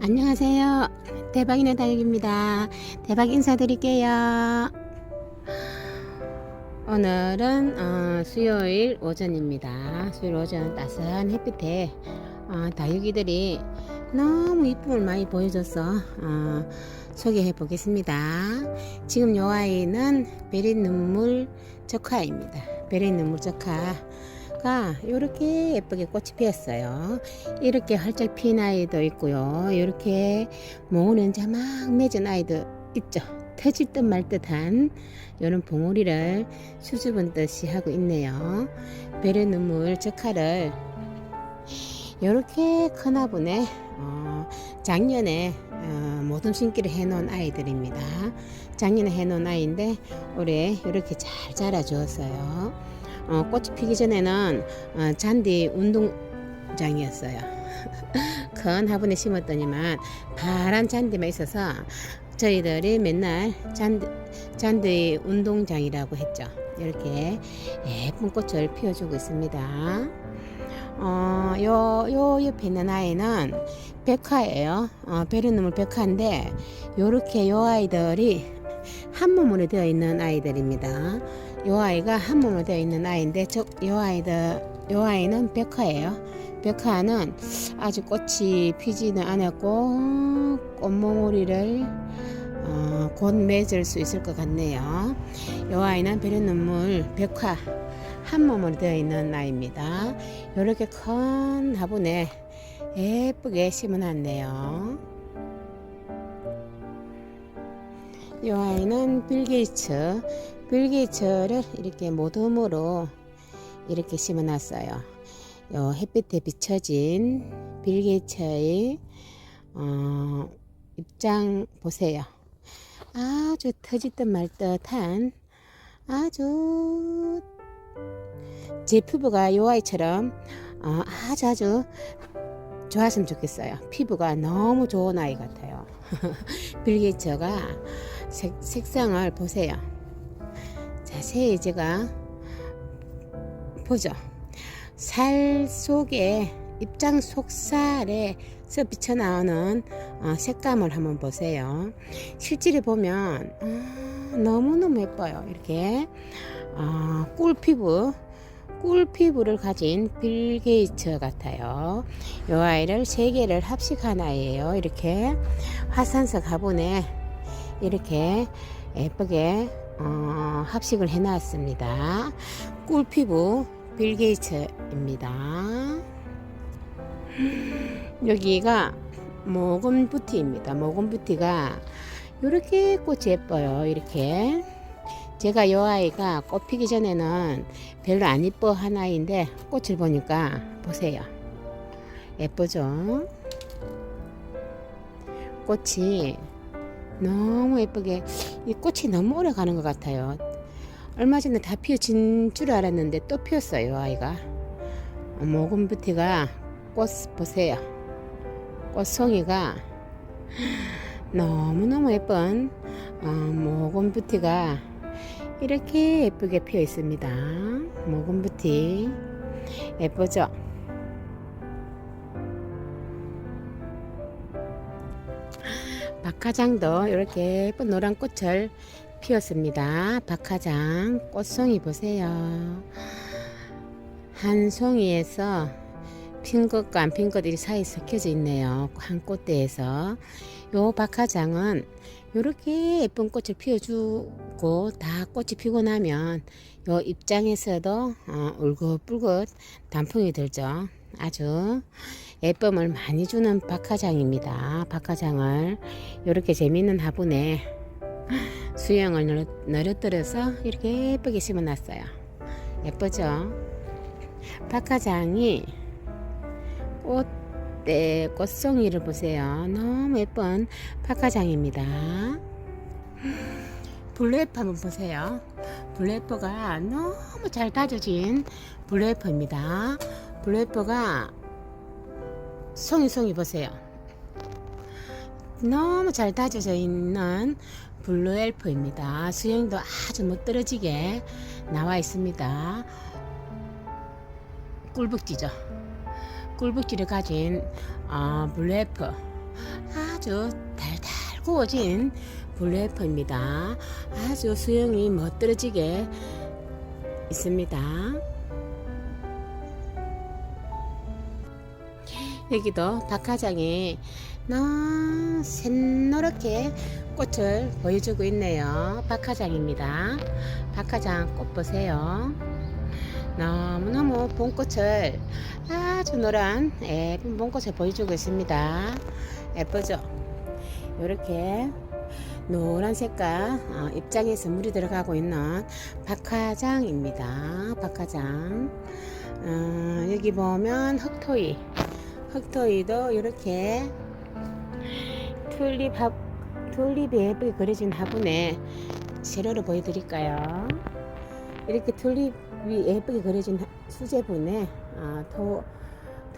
안녕하세요. 대박이네 다육입니다. 대박 인사드릴게요. 오늘은 어, 수요일 오전입니다. 수요일 오전 따스한 햇빛에 어, 다육이들이 너무 이쁨을 많이 보여줘서 어, 소개해 보겠습니다. 지금 요 아이는 베리 눈물 적화입니다. 베리 눈물 적화 가 이렇게 예쁘게 꽃이 피었어요. 이렇게 활짝 핀 아이도 있고요. 이렇게 모으는 자 막 맺은 아이도 있죠. 터질 듯 말 듯한 이런 봉우리를 수줍은 듯이 하고 있네요. 베르 눈물 적화를 이렇게 큰 화분에 어, 작년에 어, 모둠 심기를 해놓은 아이들입니다. 작년에 해놓은 아이인데 올해 이렇게 잘 자라 주었어요. 어, 꽃이 피기 전에는 어, 잔디 운동장이었어요. 큰 화분에 심었더니만 파란 잔디만 있어서 저희들이 맨날 잔디, 잔디 운동장이라고 했죠. 이렇게 예쁜 꽃을 피워주고 있습니다. 어, 요, 요 옆에 있는 아이는 백화예요. 어, 베르누물 백화인데, 요렇게 요 아이들이 한 몸으로 되어 있는 아이들입니다. 요 아이가 한 몸으로 되어 있는 아이인데, 저, 요 아이들, 요 아이는 백화예요. 백화는 아직 꽃이 피지는 않았고, 꽃몽우리를 어, 곧 맺을 수 있을 것 같네요. 요 아이는 베르눈물 백화 한 몸으로 되어 있는 아이입니다. 이렇게 큰 화분에 예쁘게 심어놨네요. 이 아이는 빌 게이츠, 빌게이츠를 이렇게 모둠으로 이렇게 심어 놨어요. 요 햇빛에 비춰진 빌게이츠의 어, 입장 보세요. 아주 터지듯 말듯한 아주 제 피부가 요 아이처럼 어, 아주 아주 좋았으면 좋겠어요. 피부가 너무 좋은 아이 같아요. 빌게이츠가 색, 색상을 보세요. 자세히 제가 보죠. 살 속에 입장 속살에서 비쳐나오는 어, 색감을 한번 보세요. 실제로 보면 어, 너무너무 예뻐요. 이렇게 어, 꿀 피부 꿀 피부를 가진 빌 게이츠 같아요. 이 아이를 세 개를 합식한 아이예요. 이렇게 화산석 화분에 이렇게 예쁘게 어, 합식을 해놨습니다. 꿀 피부 빌 게이츠입니다. 여기가 모건 부티입니다. 모건 부티가 이렇게 꽃이 예뻐요. 이렇게 제가 요 아이가 꽃 피기 전에는 별로 안한 아이인데 꽃을 보니까 보세요. 예쁘죠? 꽃이 너무 예쁘게 이 꽃이 너무 오래 가는 것 같아요. 얼마 전에 다 피어진 줄 알았는데 또 피었어요 아이가. 모금부티가 꽃 보세요. 꽃송이가 너무너무 예쁜 어, 모금부티가 이렇게 예쁘게 피어 있습니다. 모금부티 예쁘죠? 박하장도 이렇게 예쁜 노란 꽃을 피웠습니다. 박하장 꽃송이 보세요. 한 송이에서 핀 것과 안 핀 것들이 사이 섞여져 있네요. 한 꽃대에서 요 박하장은 이렇게 예쁜 꽃을 피워주고 다 꽃이 피고 나면 요 입장에서도 어, 울긋불긋 단풍이 들죠. 아주 예쁨을 많이 주는 박하장입니다. 박하장을 이렇게 재밌는 화분에 수영을 늘어뜨려서 이렇게 예쁘게 심어놨어요. 예쁘죠? 박하장이 꽃대 꽃송이를 보세요. 너무 예쁜 박하장입니다. 블루에프 한번 보세요. 블루에프가 너무 잘 다져진 블루에프입니다. 블루에프가 송이송이 보세요. 너무 잘 다져져 있는 블루 엘프입니다. 수영도 아주 멋들어지게 나와 있습니다. 꿀북지죠. 꿀북지를 가진 어, 블루 엘프 아주 달달 구워진 블루애플입니다. 아주 수영이 멋들어지게 있습니다. 여기도 박하장이 너무 샛노랗게 꽃을 보여주고 있네요. 박하장입니다. 박하장 꽃 보세요. 너무너무 봄꽃을 아주 노란 예쁜 봄꽃을 보여주고 있습니다. 예쁘죠? 이렇게 노란 색깔 어, 입장에서 물이 들어가고 있는 박하장입니다. 박하장. 어, 여기 보면 흑토이. 흑토이도 이렇게 튤립 화, 튤립이 예쁘게 그려진 화분에 재료를 보여드릴까요? 이렇게 튤립이 예쁘게 그려진 수제분에 어, 토,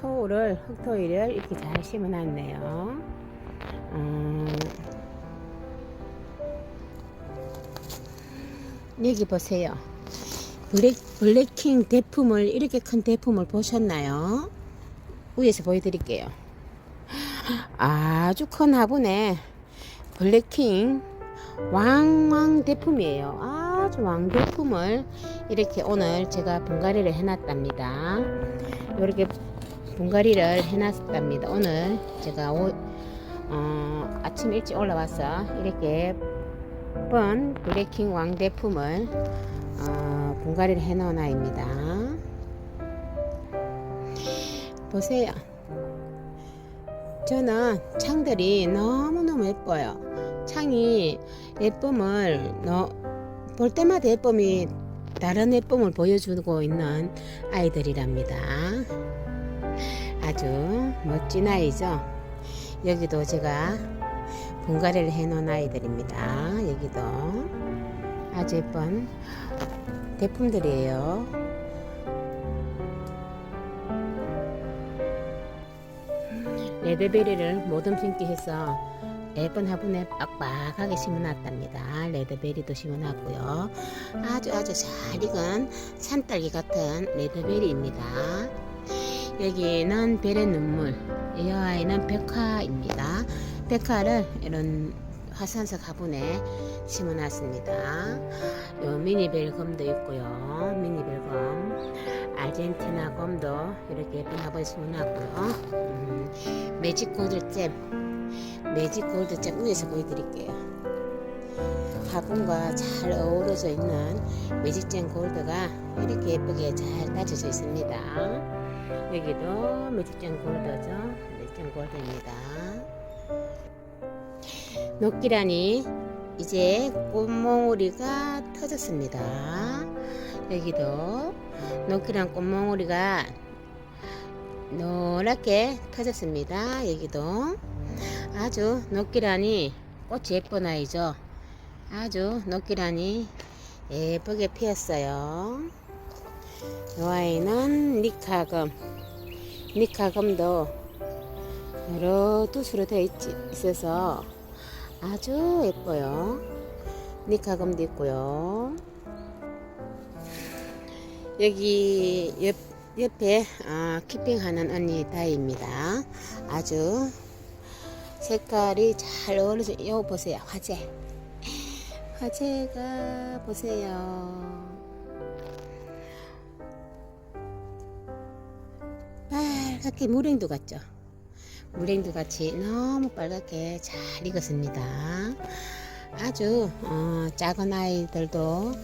토를 흑토이를 이렇게 잘 심어놨네요. 음, 여기 보세요. 블랙, 블랙킹 대품을 이렇게 큰 대품을 보셨나요? 위에서 보여드릴게요. 아주 큰 화분에 블랙킹 왕왕 대품이에요. 아주 왕 대품을 이렇게 오늘 제가 분갈이를 해놨답니다. 이렇게 분갈이를 해놨답니다. 오늘 제가 오, 어, 아침 일찍 올라와서 이렇게 예쁜 블랙킹 왕 대품을 어, 분갈이를 해놓은 아입니다. 보세요. 저는 창들이 너무너무 예뻐요. 창이 예쁨을 너, 볼 때마다 예쁨이 다른 예쁨을 보여주고 있는 아이들이랍니다. 아주 멋진 아이죠. 여기도 제가 분갈이를 해놓은 아이들입니다. 여기도 아주 예쁜 대품들이에요. 레드베리를 모듬 심기 해서 예쁜 화분에 빡빡하게 심어놨답니다. 레드베리도 심어놨고요. 아주 아주 잘 익은 산딸기 같은 레드베리입니다. 여기는 별의 눈물, 이 아이는 백화입니다. 백화를 이런 화산석 화분에 심어놨습니다. 요 미니벨검도 있고요. 미니벨검, 아르헨티나 검도 이렇게 예쁜 화분에 심어놨고요. 음, 매직 골드잼, 매직 골드잼 위에서 보여드릴게요. 화분과 잘 어우러져 있는 매직잼 골드가 이렇게 예쁘게 잘 따져져 있습니다. 여기도 매직잼 골드죠. 매직잼 골드입니다. 녹기란이 이제 꽃몽우리가 터졌습니다. 여기도 녹기란 꽃몽우리가 노랗게 터졌습니다. 여기도 아주 녹기란이 꽃이 예쁜 아이죠. 아주 녹기란이 예쁘게 피었어요. 이 아이는 니카금. 니카금도 여러 뚜수로 되어 있, 있어서 아주 예뻐요. 니카금도 있고요. 여기 옆, 옆에 아, 키핑하는 언니 다이입니다. 아주 색깔이 잘 어울리죠. 요 보세요. 화재. 화재가 보세요. 빨갛게 물행도 같죠? 물행도 같이 너무 빨갛게 잘 익었습니다. 아주 어, 작은 아이들도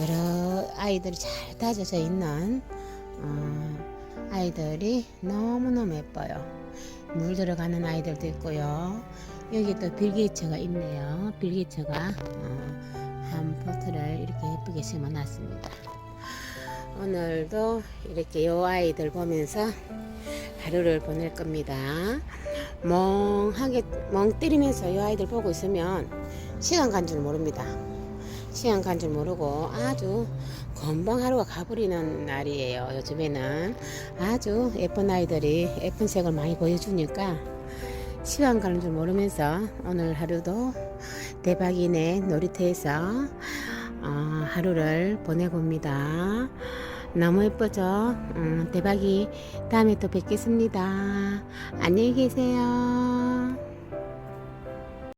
여러 아이들이 잘 다져져 있는 어, 아이들이 너무너무 예뻐요. 물 들어가는 아이들도 있고요. 여기 또 빌기처가 있네요. 빌기처가 어, 한 포트를 이렇게 예쁘게 심어놨습니다. 오늘도 이렇게 요 아이들 보면서 하루를 보낼 겁니다. 멍하게 멍 때리면서 이 아이들 보고 있으면 시간 간 줄 모릅니다. 시간 간줄 모르고 아주 금방 하루가 가버리는 날이에요. 요즘에는 아주 예쁜 아이들이 예쁜 색을 많이 보여주니까 시간 가는 줄 모르면서 오늘 하루도 대박이네 놀이터에서 어, 하루를 보내봅니다. 너무 예쁘죠? 음, 대박이 다음에 또 뵙겠습니다. 안녕히 계세요.